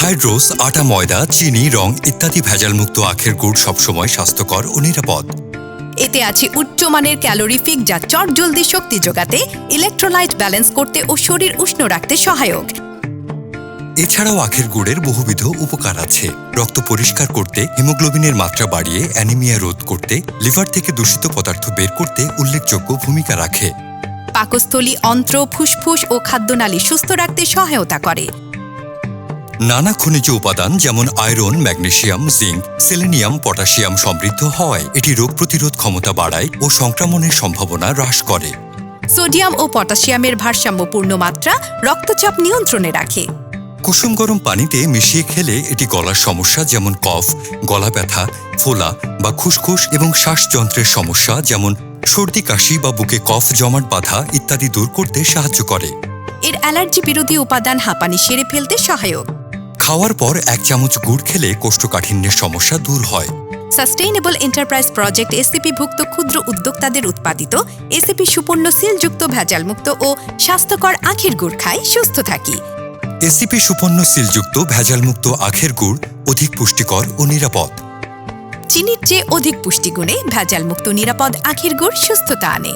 হাইড্রোস আটা ময়দা চিনি রং ইত্যাদি ভেজালমুক্ত আখের গুড় সবসময় স্বাস্থ্যকর ও নিরাপদ। এতে আছে উচ্চমানের ক্যালোরিফিক যা চট জলদি শক্তি যোগাতে ইলেকট্রোলাইট ব্যালেন্স করতে ও শরীর উষ্ণ রাখতে সহায়ক। এছাড়াও আখের গুড়ের বহুবিধ উপকার আছে। রক্ত পরিষ্কার করতে হিমোগ্লোবিনের মাত্রা বাড়িয়ে অ্যানিমিয়া রোধ করতে লিভার থেকে দূষিত পদার্থ বের করতে উল্লেখযোগ্য ভূমিকা রাখে। পাকস্থলী অন্ত্র ফুসফুস ও খাদ্যনালী সুস্থ রাখতে সহায়তা করে। নানা খনিজ উপাদান যেমন iron magnesium zinc selenium potassium সমৃদ্ধ হওয়ায় এটি রোগ প্রতিরোধ ক্ষমতা বাড়ায় ও সংক্রমণের সম্ভাবনা হ্রাস করে। সোডিয়াম ও পটাশিয়ামের ভারসাম্যপূর্ণ মাত্রা রক্তচাপ নিয়ন্ত্রণে রাখে। কুসুম গরম পানিতে মিশিয়ে খেলে এটি গলার সমস্যা যেমন কফ গলা ব্যথা ফোলা বা খুসখুস এবং শ্বাসযন্ত্রের সমস্যা যেমন সর্দি কাশি বা বুকে কফ জমাট বাঁধা ইত্যাদি দূর করতে সাহায্য করে। এর অ্যালার্জি বিরোধী উপাদান হাঁপানি সেরে ফেলতে সহায়ক। খাওয়ার পর এক চামচ গুড় খেলে কোষ্ঠকাঠিন্যের সমস্যা দূর হয়। সাস্টেইনেবল এন্টারপ্রাইজ প্রজেক্ট এসিপি ভুক্ত ক্ষুদ্র উদ্যোক্তাদের উৎপাদিত এসিপি সুপর্ণ সিলযুক্ত ভেজালমুক্ত ও স্বাস্থ্যকর আখের গুড় খায় সুস্থ থাকি। এসিপি সুপর্ণ সিলযুক্ত ভেজালমুক্ত আখের গুড় অধিক পুষ্টিকর ও নিরাপদ। চিনির চেয়ে অধিক পুষ্টিগুণে ভেজালমুক্ত নিরাপদ আখের গুড় সুস্থতা আনে।